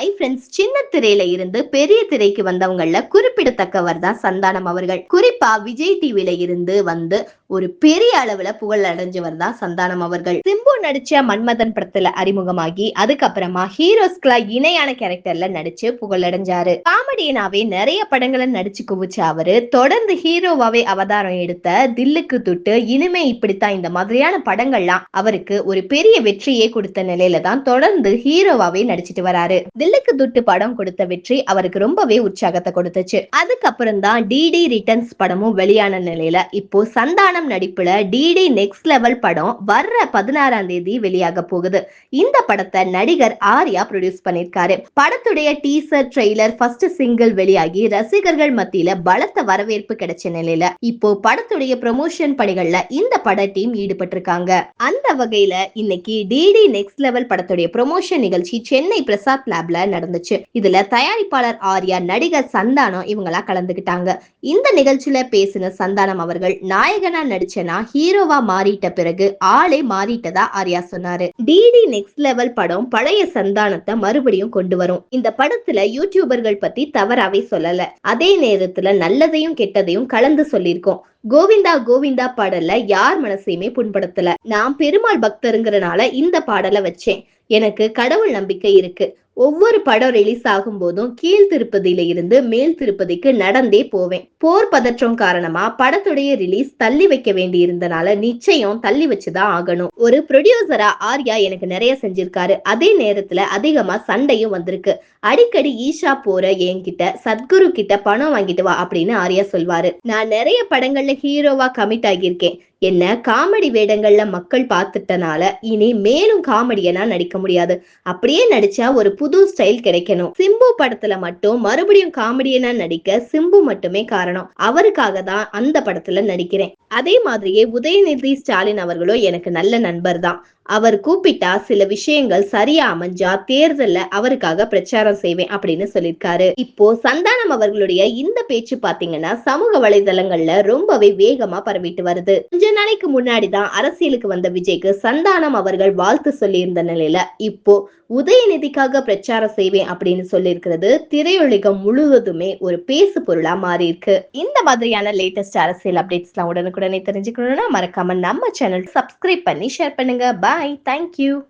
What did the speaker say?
Hi friends சின்ன திரையில இருந்து பெரிய திரைக்கு வந்தவங்கள குறிப்பிடத்தக்கவர் தான் சந்தானம் அவர்கள். குறிப்பா விஜய் டிவில இருந்து வந்து ஒரு பெரிய அளவுல புகழ் அடைஞ்சவர் தான் சந்தானம் அவர்கள். நடிச்ச மன்மதன் படத்துல அறிமுகமாகி அதுக்கப்புறமா ஹீரோஸ்க்குலாம் இணையான கேரக்டர்ல நடிச்சு புகழடைஞ்சாரு. காமெடியனாவே நிறைய படங்களை நடிச்சு குவிச்ச அவரு தொடர்ந்து ஹீரோவாவே அவதாரம் எடுத்த தில்லுக்கு துட்டு இனிமே இப்படித்தான் இந்த மாதிரியான படங்கள்லாம் அவருக்கு ஒரு பெரிய வெற்றியை கொடுத்த நிலையில தான் தொடர்ந்து ஹீரோவாவே நடிச்சிட்டு வராரு. தில்லுக்கு துட்டு படம் கொடுத்த வெற்றி அவருக்கு ரொம்பவே உற்சாகத்தை கொடுத்துச்சு. அதுக்கப்புறம் தான் டிடி ரிட்டர்ன்ஸ் படமும் வெளியான நிலையில இப்போ சந்தானம் நடிப்புல டிடி நெக்ஸ்ட் லெவல் படம் வர்ற பதினாறாம் தேதி வெளியாக போகுது. இந்த படத்தை நடிகர் ஆர்யா ப்ரொடியூஸ் பண்ணிருக்காரு படத்துடைய டீசர் ட்ரெய்லர் ஃபர்ஸ்ட் சிங்கிள் வெளியாகி ரசிகர்கள் மத்தியில பலத்த வரவேற்பு கிடைச்ச நிலையில இப்போ படத்துடைய ப்ரமோஷன் பணிகள்ல இந்த பட டீம் ஈடுபட்டிருக்காங்க. அந்த வகையில இன்னைக்கு டிடி நெக்ஸ்ட் லெவல் படத்துடைய ப்ரமோஷன் நிகழ்ச்சி சென்னை பிரசாத் லேப்ல நடந்துச்சு. இதுல தயாரிப்பாளர் ஆர்யா நடிகர் சந்தானம் இவங்களா கலந்துகிட்டாங்க. இந்த நிகழ்ச்சியில பேசின சந்தானம் அவர்கள் நாயகனா நடிச்சனா ஹீரோவா மாறிட்ட பிறகு ஆளே மாறிட்டதா ஆர்யா சொன்னாரு. டிடி நெக்ஸ்ட் லெவல் படம் பழைய சந்தானத்தை மறுபடியும் கொண்டு வரும். இந்த படத்துல யூடியூபர்கள் பத்தி தவறாவே சொல்லல. அதே நேரத்துல நல்லதையும் கெட்டதையும் கலந்து சொல்லியிருக்கோம். கோவிந்தா கோவிந்தா பாடல்ல யார் மனசையுமே புண்படுத்தல. நான் பெருமாள் பக்தருங்கிறனால இந்த பாடலை வச்சேன். எனக்கு கடவுள் நம்பிக்கை இருக்கு. ஒவ்வொரு படம் ரிலீஸ் ஆகும் போதும் கீழ் திருப்பதியில இருந்து மேல் திருப்பதிக்கு நடந்தே போவேன். போர் பதற்றம் காரணமா படத்துடைய ரிலீஸ் தள்ளி வைக்க வேண்டி இருந்தனால நிச்சயம் தள்ளி வச்சுதான் ஆகணும். ஒரு ப்ரொடியூசரா ஆர்யா எனக்கு நிறைய செஞ்சிருக்காரு. அதே நேரத்துல அதிகமா சண்டையும் வந்திருக்கு. அடிக்கடி ஈஷா போற என்கிட்ட சத்குரு கிட்ட பணம் வாங்கிட்டு வா அப்படின்னு ஆர்யா சொல்வாரு. நான் நிறைய படங்கள்ல ஹீரோவா கமிட் ஆகியிருக்கேன். என்ன காமெடி வேடங்கள்ல மக்கள் பார்த்துட்டனால இனி மேலும் காமெடியனா நடிக்க முடியாது. அப்படியே நடிச்சா ஒரு புது ஸ்டைல் கிடைக்கணும். சிம்பு படத்துல மட்டும் மறுபடியும் காமெடியனா நடிக்க சிம்பு மட்டுமே காரணம். அவருக்காக தான் அந்த படத்துல நடிக்கிறேன். அதே மாதிரியே உதயநிதி ஸ்டாலின் அவர்களும் எனக்கு நல்ல நண்பர் தான் அவர் கூப்பிட்டா சில விஷயங்கள் சரியா அமைஞ்சா தேர்தல்ல அவருக்காக பிரச்சாரம் செய்வேன் அப்படின்னு சொல்லியிருக்காரு. இப்போ சந்தானம் அவர்களுடைய இந்த பேச்சு பாத்தீங்கன்னா சமூக வலைதளங்கள்ல ரொம்பவே வேகமா பரவிட்டு வருது. கொஞ்ச நாளைக்கு முன்னாடி தான் அரசியலுக்கு வந்த விஜய்க்கு சந்தானம் அவர்கள் வாழ்த்து சொல்லியிருந்த நிலையில இப்போ உதயநிதிக்காக பிரச்சாரம் செய்வேன் அப்படின்னு சொல்லியிருக்கிறது திரையுலகம் முழுவதுமே ஒரு பேசு பொருளா மாறி இருக்கு இந்த மாதிரியான லேட்டஸ்ட் அரசியல் அப்டேட்ஸ்லாம் உடனுக்குடனே தெரிஞ்சுக்கணும்னா மறக்காம நம்ம சேனல் சப்ஸ்கிரைப் பண்ணி ஷேர் பண்ணுங்க. பாய் Bye. Thank you.